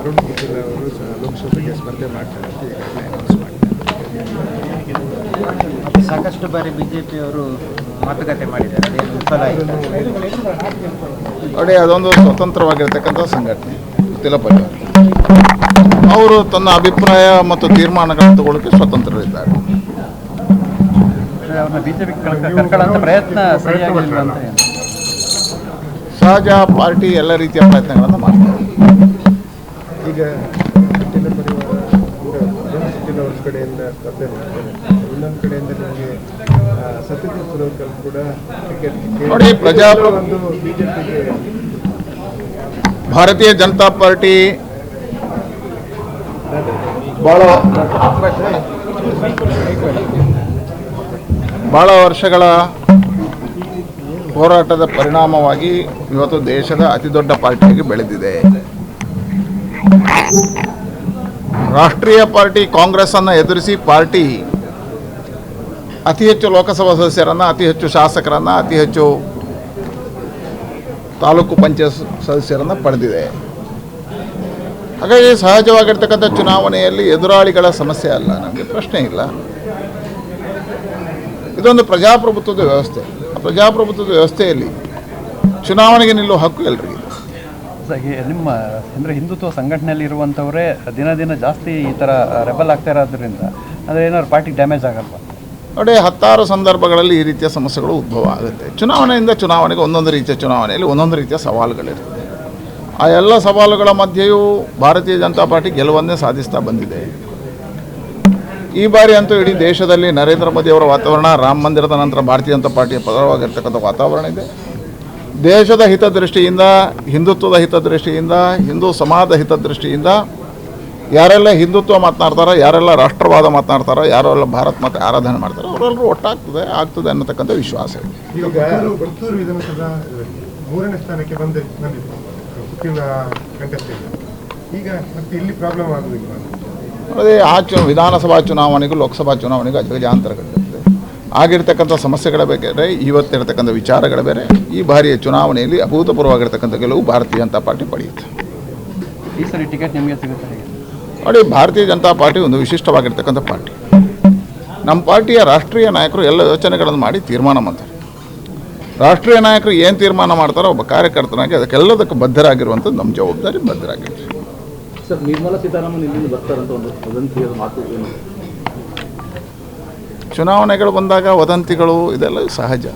ಅರುಣ್ ಮಿಥಿಲ್ ಅವರು ಲೋಕಸಭೆಗೆ ಸ್ಪರ್ಧೆ ಮಾಡ್ತಾರೆ ಅಂತ ಈಗಾಗಲೇ ಸಾಕಷ್ಟು ಬಾರಿ ಬಿ ಜೆ ಪಿಯವರು ಮಾತುಕತೆ ಮಾಡಿದ್ದಾರೆ ಅದೊಂದು ಸ್ವತಂತ್ರವಾಗಿರ್ತಕ್ಕಂಥ ಸಂಘಟನೆ ತಿಲಪತಿ ಅವರು ತನ್ನ ಅಭಿಪ್ರಾಯ ಮತ್ತು ತೀರ್ಮಾನಗಳನ್ನು ತಗೊಳ್ಳೋಕ್ಕೆ ಸ್ವತಂತ್ರರಿದ್ದಾರೆ. ಪ್ರಯತ್ನ ಸಹಜ ಪಾರ್ಟಿ ಎಲ್ಲ ರೀತಿಯ ಪ್ರಯತ್ನಗಳನ್ನು ಮಾಡ್ತಾರೆ. ಈಗ ಪಟೇಲ ಪರಿವಾರ ಅವ್ರ ಕಡೆಯಿಂದ ಸ್ಪರ್ಧೆ ಮಾಡ್ತಾರೆ ಇನ್ನೊಂದು ಕಡೆಯಿಂದ ನಿಮಗೆ ಸತ್ಯಜಿತ್ ಸುರೋಕಲ್ ಕೂಡ ಟಿಕೆಟ್ ನೋಡಿ, ಪ್ರಜಾಪ್ರ- ಒಂದು ಬಿಜೆಪಿಗೆ ಭಾರತೀಯ ಜನತಾ ಪಾರ್ಟಿ ಭಾಳ ಭಾಳ ವರ್ಷಗಳ ಹೋರಾಟದ ಪರಿಣಾಮವಾಗಿ ಇವತ್ತು ದೇಶದ ಅತಿ ದೊಡ್ಡ ಪಾರ್ಟಿಯಾಗಿ ಬೆಳೆದಿದೆ. ರಾಷ್ಟ್ರೀಯ ಪಾರ್ಟಿ ಕಾಂಗ್ರೆಸ್ಸನ್ನು ಎದುರಿಸಿ ಪಾರ್ಟಿ ಅತಿ ಹೆಚ್ಚು ಲೋಕಸಭಾ ಸದಸ್ಯರನ್ನು, ಅತಿ ಹೆಚ್ಚು ಶಾಸಕರನ್ನು, ಅತಿ ಹೆಚ್ಚು ತಾಲೂಕು ಪಂಚಾಯತ್ ಸದಸ್ಯರನ್ನು ಪಡೆದಿದೆ. ಹಾಗಾಗಿ ಸಹಜವಾಗಿರ್ತಕ್ಕಂಥ ಚುನಾವಣೆಯಲ್ಲಿ ಎದುರಾಳಿಗಳ ಸಮಸ್ಯೆ ಅಲ್ಲ, ನಮಗೆ ಪ್ರಶ್ನೆ ಇಲ್ಲ. ಇದೊಂದು ಪ್ರಜಾಪ್ರಭುತ್ವದ ವ್ಯವಸ್ಥೆ. ಪ್ರಜಾಪ್ರಭುತ್ವದ ವ್ಯವಸ್ಥೆಯಲ್ಲಿ ಚುನಾವಣೆಗೆ ನಿಲ್ಲುವ ಹಕ್ಕು ಎಲ್ರಿಗಿದೆ. ಹಾಗೆ ನಿಮ್ಮ, ಅಂದರೆ ಹಿಂದುತ್ವ ಸಂಘಟನೆಯಲ್ಲಿ ಇರುವಂಥವರೇ ದಿನ ದಿನ ಜಾಸ್ತಿ ಈ ಥರ ರೆಬಲ್ ಆಗ್ತಾ ಇರೋದ್ರಿಂದ, ಅಂದರೆ ಏನಾದ್ರು ಪಾರ್ಟಿಗೆ ಡ್ಯಾಮೇಜ್ ಆಗಲ್ವಾ? ನೋಡಿ, ಹತ್ತಾರು ಸಂದರ್ಭಗಳಲ್ಲಿ ಈ ರೀತಿಯ ಸಮಸ್ಯೆಗಳು ಉದ್ಭವ ಆಗುತ್ತೆ. ಚುನಾವಣೆಯಿಂದ ಚುನಾವಣೆಗೆ ಒಂದೊಂದು ರೀತಿಯ ಚುನಾವಣೆಯಲ್ಲಿ ಒಂದೊಂದು ರೀತಿಯ ಸವಾಲುಗಳಿರ್ತದೆ ಆ ಎಲ್ಲ ಸವಾಲುಗಳ ಮಧ್ಯೆಯೂ ಭಾರತೀಯ ಜನತಾ ಪಾರ್ಟಿ ಗೆಲುವನ್ನೇ ಸಾಧಿಸ್ತಾ ಬಂದಿದೆ. ಈ ಬಾರಿ ಅಂತೂ ಇಡೀ ದೇಶದಲ್ಲಿ ನರೇಂದ್ರ ಮೋದಿಯವರ ವಾತಾವರಣ, ರಾಮ ಮಂದಿರದ ನಂತರ ಭಾರತೀಯ ಜನತಾ ಪಾರ್ಟಿಯ ಪರವಾಗಿರ್ತಕ್ಕಂಥ ವಾತಾವರಣ ಇದೆ. ದೇಶದ ಹಿತದೃಷ್ಟಿಯಿಂದ ಹಿಂದುತ್ವದ ಹಿತದೃಷ್ಟಿಯಿಂದ ಹಿಂದೂ ಸಮಾಜದ ಹಿತದೃಷ್ಟಿಯಿಂದ ಯಾರೆಲ್ಲ ಹಿಂದುತ್ವ ಮಾತನಾಡ್ತಾರೋ ಯಾರೆಲ್ಲ ರಾಷ್ಟ್ರವಾದ ಮಾತನಾಡ್ತಾರೋ ಯಾರೆಲ್ಲ ಭಾರತ್ ಮತ್ತು ಆರಾಧನೆ ಮಾಡ್ತಾರೋ ಅವರೆಲ್ಲರೂ ಒಟ್ಟಾಗ್ತದೆ ಆಗ್ತದೆ ಅನ್ನತಕ್ಕಂಥ ವಿಶ್ವಾಸ ಇದೆ. ಅದೇ ಆ ಚು ವಿಧಾನಸಭಾ ಚುನಾವಣೆಗೂ ಲೋಕಸಭಾ ಚುನಾವಣೆಗೂ ಅಜಗಜಾಂತರಗಳಿರ್ತದೆ ಆಗಿರ್ತಕ್ಕಂಥ ಸಮಸ್ಯೆಗಳ ಬೇರೆ ಇವತ್ತಿರತಕ್ಕಂಥ ವಿಚಾರಗಳ ಬೇರೆ ಈ ಬಾರಿಯ ಚುನಾವಣೆಯಲ್ಲಿ ಅಭೂತಪೂರ್ವವಾಗಿರ್ತಕ್ಕಂಥ ಗೆಲುವು ಭಾರತೀಯ ಜನತಾ ಪಾರ್ಟಿ ಪಡೆಯುತ್ತೆ. ಈ ಸರಿ ಟಿಕೆಟ್ ನಿಮಗೆ ಸಿಗುತ್ತೆ ಹೇಗೆ? ನೋಡಿ ಭಾರತೀಯ ಜನತಾ ಪಾರ್ಟಿ ಒಂದು ವಿಶಿಷ್ಟವಾಗಿರ್ತಕ್ಕಂಥ ಪಾರ್ಟಿ. ನಮ್ಮ ಪಾರ್ಟಿಯ ರಾಷ್ಟ್ರೀಯ ನಾಯಕರು ಎಲ್ಲ ಯೋಚನೆಗಳನ್ನು ಮಾಡಿ ತೀರ್ಮಾನ ಮಾಡ್ತಾರೆ. ರಾಷ್ಟ್ರೀಯ ನಾಯಕರು ಏನು ತೀರ್ಮಾನ ಮಾಡ್ತಾರೋ ಒಬ್ಬ ಕಾರ್ಯಕರ್ತನಾಗಿ ಅದಕ್ಕೆಲ್ಲದಕ್ಕೂ ಬದ್ಧರಾಗಿರುವಂಥದ್ದು ನಮ್ಮ ಜವಾಬ್ದಾರಿ ಬದ್ಧರಾಗಿರ್ತೀವಿ ಸರ್ ನಿರ್ಮಲಾ ಸೀತಾರಾಮನ್ ಇಲ್ಲಿಂದ ಬರ್ತಾರಂತ ಒಂದು ವದಂತಿಯ ಮಾತು ಏನು? ಚುನಾವಣೆಗಳು ಬಂದಾಗ ವದಂತಿಗಳು ಇದೆಲ್ಲ ಸಹಜ.